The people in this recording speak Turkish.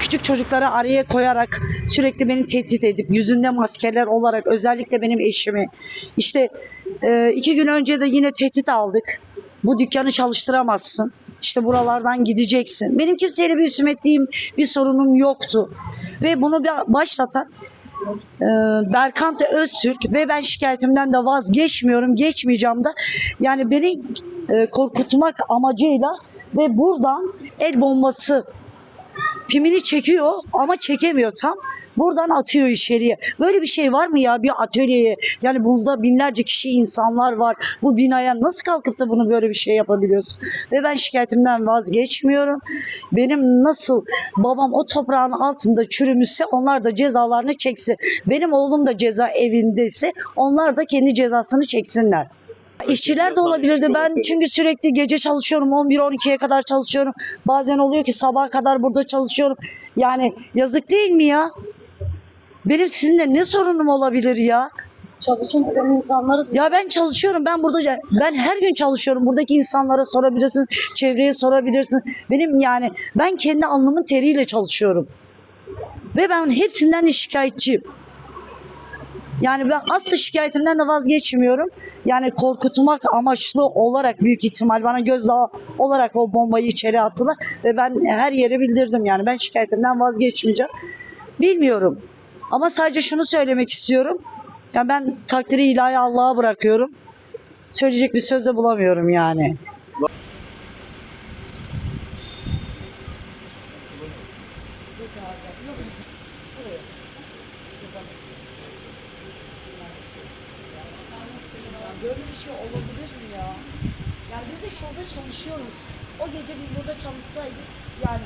Küçük çocukları araya koyarak sürekli beni tehdit edip yüzünde maskeler olarak özellikle benim eşimi işte e, iki gün önce de yine tehdit aldık. Bu dükkanı çalıştıramazsın. İşte buralardan gideceksin. Benim kimseyle bir üsmetliğim, bir sorunum yoktu. Ve bunu başlatan e, Berkant Öztürk ve ben şikayetimden de vazgeçmiyorum, geçmeyeceğim de. Yani beni e, korkutmak amacıyla ve buradan el bombası pimini çekiyor ama çekemiyor tam. Buradan atıyor içeriye. Böyle bir şey var mı ya bir atölyeye? Yani burada binlerce kişi insanlar var. Bu binaya nasıl kalkıp da bunu böyle bir şey yapabiliyorsun? Ve ben şikayetimden vazgeçmiyorum. Benim nasıl babam o toprağın altında çürümüşse onlar da cezalarını çeksin. Benim oğlum da ceza evindeyse onlar da kendi cezasını çeksinler. İşçiler de olabilirdi. Ben çünkü sürekli gece çalışıyorum. 11-12'ye kadar çalışıyorum. Bazen oluyor ki sabaha kadar burada çalışıyorum. Yani yazık değil mi ya? Benim sizinle ne sorunum olabilir ya? Çalışan eden insanları Ya ben çalışıyorum. Ben burada ben her gün çalışıyorum. Buradaki insanlara sorabilirsin, çevreye sorabilirsin. Benim yani ben kendi alnımın teriyle çalışıyorum. Ve ben hepsinden de şikayetçiyim. Yani ben asla şikayetimden de vazgeçmiyorum. Yani korkutmak amaçlı olarak büyük ihtimal bana gözdağı olarak o bombayı içeri attılar. Ve ben her yere bildirdim yani. Ben şikayetimden vazgeçmeyeceğim. Bilmiyorum. Ama sadece şunu söylemek istiyorum. Ya ben takdiri ilahi Allah'a bırakıyorum. Söyleyecek bir söz de bulamıyorum yani. Böyle bir şey olabilir mi ya? Yani biz de şurada çalışıyoruz. O gece biz burada çalışsaydık yani